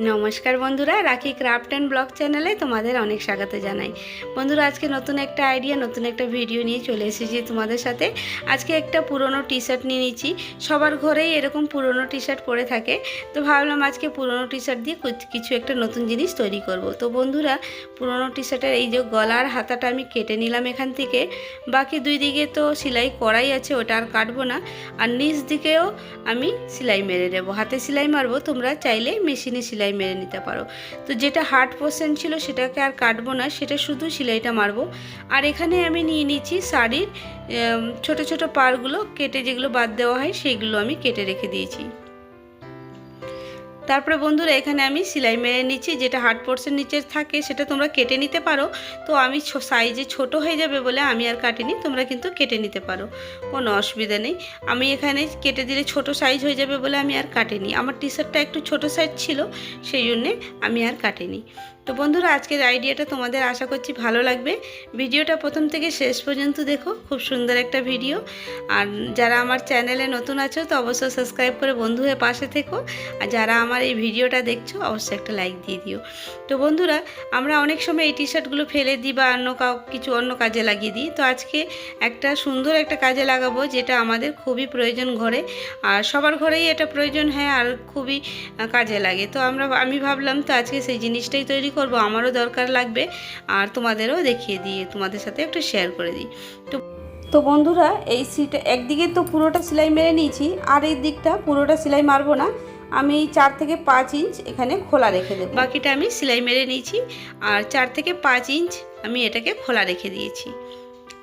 নমস্কার বন্ধুরা, রাখি ক্রাফট অ্যান্ড ব্লগ চ্যানেলে তোমাদের অনেক স্বাগত জানাই। বন্ধুরা, আজকে নতুন একটা আইডিয়া, নতুন একটা ভিডিও নিয়ে চলে এসেছি তোমাদের সাথে। আজকে একটা পুরনো টি শার্ট নিয়ে নিচ্ছি। সবার ঘরেই এরকম পুরনো টি শার্ট পরে থাকে। তো ভাবলাম আজকে পুরনো টি শার্ট দিয়ে কুছ- একটা নতুন জিনিস তৈরি করব। তো বন্ধুরা, পুরনো টি শার্টের এই যে গলার হাতাটা আমি কেটে নিলাম এখান থেকে। বাকি দুই দিকে তো সেলাই করাই আছে, ওটা আর কাটবো না। আর নিচ দিকেও আমি সেলাই মেরে নেব হাতে সেলাই মারবো, তোমরা চাইলে মেশিনে সেলাই মেরে নিতে পারো। তো যেটা হার্ড পোর্শন ছিল সেটাকে আর কাটবো না, সেটা শুধু সেলাইটা মারবো। আর এখানে আমি নিয়ে নিচ্ছি শাড়ির ছোট ছোট পারগুলো কেটে যেগুলো বাদ দেওয়া হয় সেইগুলো আমি কেটে রেখে দিয়েছি। তারপরে বন্ধুরা, এখানে আমি সেলাই মেরে নিচ্ছি, যেটা হার্ড পোর্সের নিচে থাকে সেটা তোমরা কেটে নিতে পারো। তো আমি সাইজে ছোট হয়ে যাবে বলে আমি আর কাটিনি, তোমরা কিন্তু কেটে নিতে পারো, কোনো অসুবিধা নেই। আমি এখানে কেটে দিলে ছোট সাইজ হয়ে যাবে বলে আমি আর কাটিনি। আমার টি শার্টটা একটু ছোট সাইজ ছিল, সেই জন্যে আমি আর কাটিনি। তো বন্ধুরা, আজকের আইডিয়াটা তোমাদের আশা করছি ভালো লাগবে। ভিডিওটা প্রথম থেকে শেষ পর্যন্ত দেখো, খুব সুন্দর একটা ভিডিও আর যারা আমার চ্যানেলে নতুন আছো, তো অবশ্যই সাবস্ক্রাইব করে বন্ধু হয়ে পাশে থেকো। আর যারা আমার এই ভিডিওটা দেখছ, অবশ্যই একটা লাইক দিয়ে দিও। তো বন্ধুরা, আমরা অনেক সময় এই টি শার্টগুলো ফেলে দিই বা অন্য কাউ, কিছু অন্য কাজে লাগিয়ে দিই। তো আজকে একটা সুন্দর একটা কাজে লাগাবো, যেটা আমাদের খুবই প্রয়োজন ঘরে। আর সবার ঘরেই এটা প্রয়োজন, হয়, আর খুবই কাজে লাগে। তো আমরা, আমি ভাবলাম তো আজকে সেই জিনিসটাই তৈরি করব আমারও দরকার লাগবে আর তোমাদেরও দেখিয়ে দিয়ে তোমাদের সাথে একটু শেয়ার করে দিই। তো তো বন্ধুরা এই সিটা একদিকে তো পুরোটা সেলাই মেরে নিয়েছি আর এই দিকটা পুরোটা সেলাই মারবো না। আমি চার থেকে পাঁচ ইঞ্চ এখানে খোলা রেখে দেবো। বাকিটা আমি সেলাই মেরে নিয়েছি আর চার থেকে পাঁচ ইঞ্চ আমি এটাকে খোলা রেখে দিয়েছি।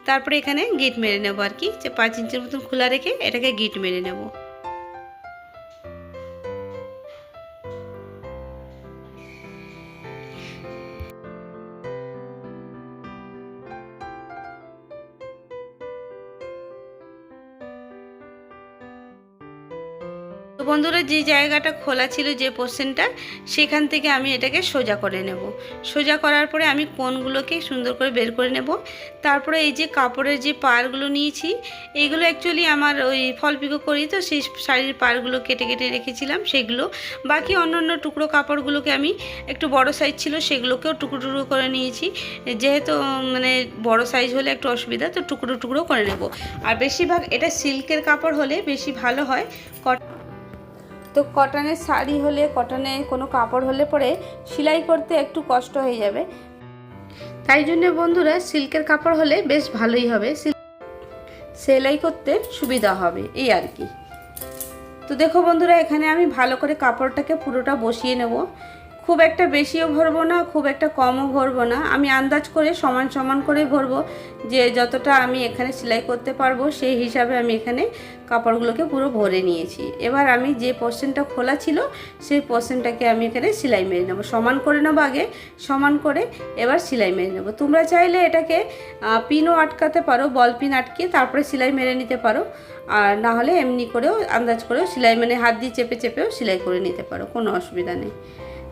তারপরে এখানে গিট মেরে নেব আর কি যে পাঁচ ইঞ্চের মতন খোলা রেখে এটাকে গিট মেরে নেব। বন্ধুরা যে জায়গাটা খোলা ছিল যে পোর্শনটা সেখান থেকে আমি এটাকে সোজা করে নেব। সোজা করার পরে আমি কোনগুলোকে সুন্দর করে বের করে নেব। তারপরে এই যে কাপড়ের যে পারগুলো নিয়েছি এইগুলো অ্যাকচুয়ালি আমার ওই ফল পিকো করি তো সেই শাড়ির পারগুলো কেটে কেটে রেখেছিলাম, সেগুলো। বাকি অন্য অন্য টুকরো কাপড়গুলোকে আমি একটু বড় সাইজ ছিল, সেগুলোকেও টুকরো টুকরো করে নিয়েছি। যেহেতু মানে বড় সাইজ হলে একটু অসুবিধা, তো টুকরো টুকরো করে নেব। আর বেশিরভাগ, এটা সিল্কের কাপড় হলে বেশি ভালো হয়। কট তো কটনের শাড়ি হলে, কটনে কোনো কাপড় হলে পরে সেলাই করতে একটু কষ্ট হয়ে যাবে। তাই জন্য বন্ধুরা সিল্কের কাপড় হলে বেশ ভালোই হবে। সিল- সেলাই করতে সুবিধা হবে, এই আর কি। তো দেখো বন্ধুরা, এখানে আমি ভালো করে কাপড়টাকে পুরোটা বসিয়ে নেব। খুব একটা বেশিও ভরবো না, খুব একটা কমও ভরবো না। আমি আন্দাজ করে, সমান সমান করে ভরবো যে যতটা আমি এখানে সেলাই করতে পারব, সেই হিসাবে আমি এখানে কাপড়গুলোকে পুরো ভরে নিয়েছি। এবার আমি যে পোর্শনটা খোলা ছিল, সেই পোর্শনটাকে আমি এখানে সেলাই মেরে নেব। সমান করে নেব আগে, সমান করে এবার সেলাই মেরে নেব। তোমরা চাইলে এটাকে পিনও আটকাতে পারো, বল পিন আটকে তারপরে সেলাই মেরে নিতে পারো। আর না হলে এমনি করেও, আন্দাজ করেও সেলাই মানে হাত দিয়ে চেপে, চেপেও সেলাই করে নিতে পারো, কোনো অসুবিধা নেই।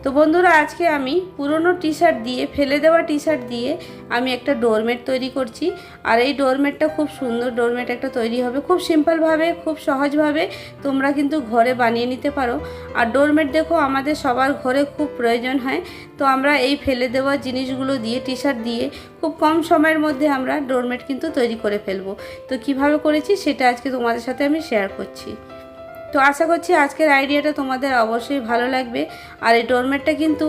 তো বন্ধুরা, আজকে আমি পুরনো টি শার্ট দিয়ে, ফেলে দেওয়া টি শার্ট দিয়ে আমি একটা ডোরমেট তৈরি করছি। আর এই ডোরমেটটা খুব সুন্দর ডোরমেট একটা তৈরি হবে। খুব সিম্পলভাবে, খুব সহজভাবে তোমরা কিন্তু ঘরে বানিয়ে নিতে পারো। আর ডোরমেট দেখো, আমাদের সবার ঘরে খুব প্রয়োজন হয়। তো আমরা এই ফেলে দেওয়া জিনিসগুলো দিয়ে টি শার্ট দিয়ে খুব কম সময়ের মধ্যে আমরা ডোরমেট কিন্তু তৈরি করে ফেলব। তো কীভাবে করেছি, সেটা আজকে তোমাদের সাথে আমি শেয়ার করছি। তো আশা করছি আজকের আইডিয়াটা তোমাদের অবশ্যই ভালো লাগবে। আর এই ডোরমেটটা কিন্তু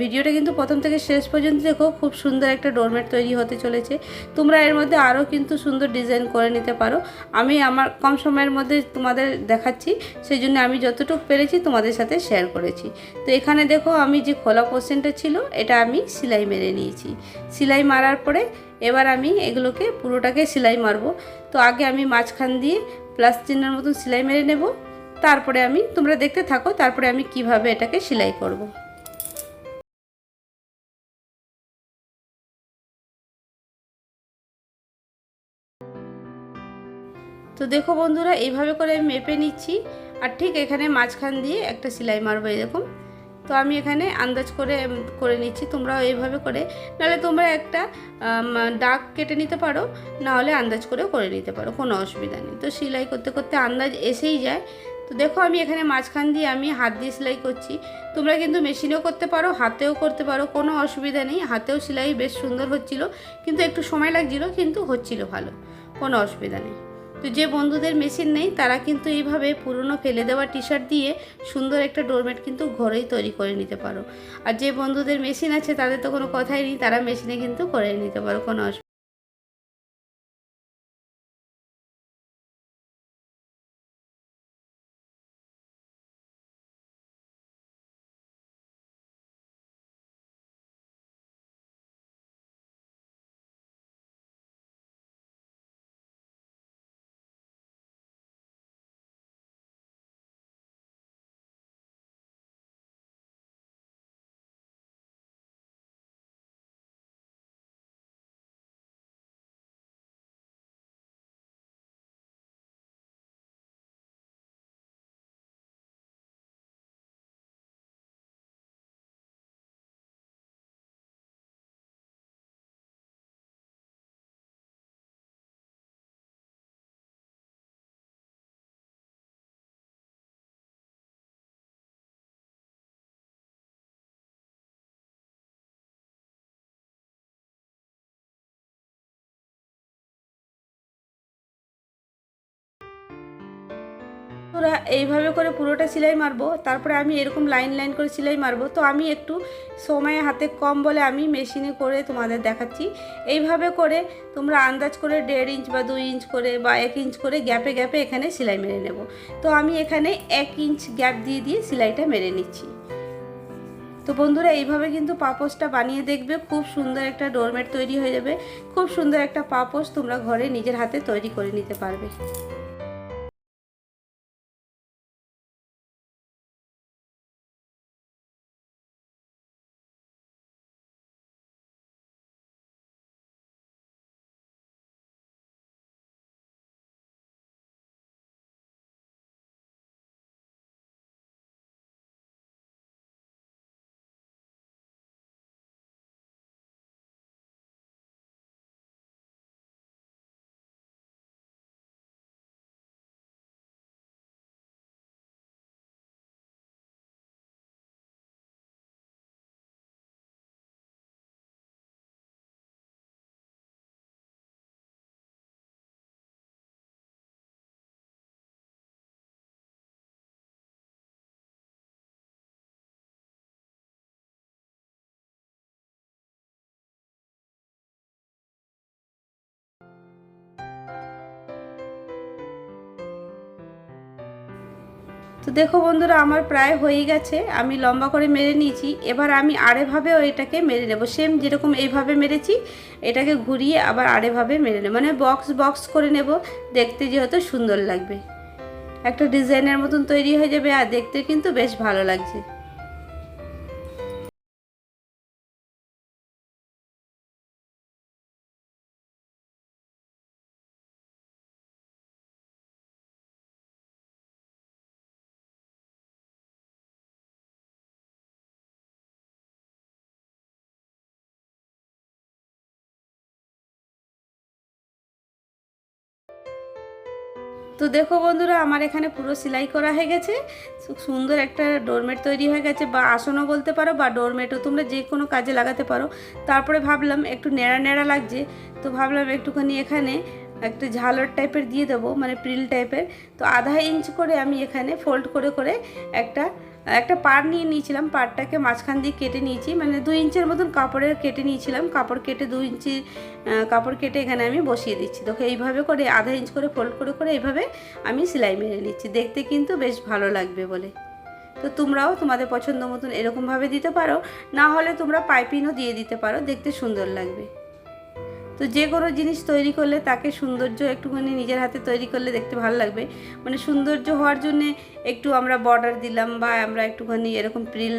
ভিডিওটা কিন্তু প্রথম থেকে শেষ পর্যন্ত দেখো, খুব সুন্দর একটা ডোরমেট তৈরি হতে চলেছে। তোমরা এর মধ্যে আরও কিন্তু সুন্দর ডিজাইন করে নিতে পারো। আমি আমার কম সময়ের মধ্যে তোমাদের দেখাচ্ছি সেই জন্য আমি যতটুকু পেরেছি তোমাদের সাথে শেয়ার করেছি। তো এখানে দেখো, আমি যে খোলা পোর্শনটা ছিল, এটা আমি সেলাই মেরে নিয়েছি। সেলাই মারার পরে এবার আমি এগুলোকে পুরোটাকে সেলাই মারবো। তো আগে আমি মাঝখান দিয়ে প্লাস চিহ্নের মতন সেলাই মেরে নেব। তারপরে আমি, তোমরা দেখতে থাকো, তারপরে আমি কীভাবে এটাকে সেলাই করব। তো দেখো বন্ধুরা, এইভাবে করে আমি মেপে নিচ্ছি, আর ঠিক এখানে মাঝখান দিয়ে একটা সেলাই মারবো এরকম। তো আমি এখানে আন্দাজ করে করে নিচ্ছি, তোমরাও এইভাবে করে। নাহলে তোমরা একটা ডাক কেটে নিতে পারো, নাহলে আন্দাজ করেও করে নিতে পারো, কোনো অসুবিধা নেই। তো সেলাই করতে করতে আন্দাজ এসেই যায় তো দেখো আমি এখানে মাঝখান দিয়ে আমি হাত দিয়ে সেলাই করছি। তোমরা কিন্তু মেশিনেও করতে পারো, হাতেও করতে পারো, কোনো অসুবিধা নেই। হাতেও সেলাই বেশ সুন্দর হচ্ছিল, কিন্তু একটু সময় লাগছিল, কিন্তু হচ্ছিল ভালো, কোনো অসুবিধা নেই। তো যে বন্ধুদের মেশিন নেই, তারা কিন্তু এইভাবে পুরনো ফেলে দেওয়া টি শার্ট দিয়ে সুন্দর একটা ডোরমেট কিন্তু ঘরেই তৈরি করে নিতে পারো। আর যে বন্ধুদের মেশিন আছে, তাদের তো কোনো কথাই নেই, তারা মেশিনে কিন্তু করে নিতে পারো, কোনো অসুবিধা তোরা এইভাবে করে পুরোটা সেলাই মারবো। তারপরে আমি এরকম লাইন লাইন করে সেলাই মারবো। তো আমি একটু সময় হাতে কম বলে আমি মেশিনে করে তোমাদের দেখাচ্ছি। এইভাবে করে তোমরা আন্দাজ করে দেড় ইঞ্চ বা দুই ইঞ্চ করে বা এক ইঞ্চ করে গ্যাপে গ্যাপে এখানে সেলাই মেরে নেব। তো আমি এখানে এক ইঞ্চ গ্যাপ দিয়ে দিয়ে সেলাইটা মেরে নিচ্ছি। তো বন্ধুরা, এইভাবে কিন্তু পাপোসটা বানিয়ে দেখবে। খুব সুন্দর একটা ডোরমেট তৈরি হয়ে যাবে। খুব সুন্দর একটা পাপোস তোমরা ঘরে নিজের হাতে তৈরি করে নিতে পারবে। তো দেখো বন্ধুরা, আমার প্রায় হয়ে গেছে। আমি লম্বা করে মেরে নিয়েছি। এবার আমি আড়েভাবেও এটাকে মেরে নেব। সেম যেরকম এইভাবে মেরেছি, এটাকে ঘুরিয়ে আবার আড়েভাবে মেরে নেব। মানে বক্স বক্স করে নেব। দেখতে যেহেতু সুন্দর লাগবে। একটা ডিজাইনের মতন তৈরি হয়ে যাবে আর দেখতে কিন্তু বেশ ভালো লাগছে। তো দেখো বন্ধুরা, আমার এখানে পুরো সেলাই করা হয়ে গেছে। সুন্দর একটা ডোরমেট তৈরি হয়ে গেছে, বা আসনও বলতে পারো, বা ডোরমেটও তোমরা যে কোনো কাজে লাগাতে পারো। তারপরে ভাবলাম একটু নেড়া নেড়া লাগছে, তো ভাবলাম একটুখানি এখানে একটা ঝালর টাইপের দিয়ে দেবো মানে প্রিল টাইপের তো আধা ইঞ্চ করে আমি এখানে ফোল্ড করে করে একটা একটা পাড় নিয়ে নিয়েছিলাম, পাড়টাকে মাঝখান দিয়ে কেটে নিয়েছি মানে দুই ইঞ্চের মতন কাপড়ের কেটে নিয়েছিলাম, কাপড় কেটে দুই ইঞ্চি কাপড় কেটে এখানে আমি বসিয়ে দিচ্ছি। দেখো, এইভাবে করে, আধা ইঞ্চ করে ফোল্ড করে করে এইভাবে আমি সেলাই মেরে নিচ্ছি। দেখতে কিন্তু বেশ ভালো লাগবে বলে। তো তোমরাও তোমাদের পছন্দ মতন এরকমভাবে দিতে পারো, না হলে তোমরা পাইপিংও দিয়ে দিতে পারো, দেখতে সুন্দর লাগবে। তো যে কোনো জিনিস তৈরি করলে তাকে সৌন্দর্য একটুখানি নিজের হাতে তৈরি করলে দেখতে ভালো লাগবে। মানে সৌন্দর্য হওয়ার জন্যে একটু আমরা বর্ডার দিলাম বা আমরা একটুখানি এরকম প্রিল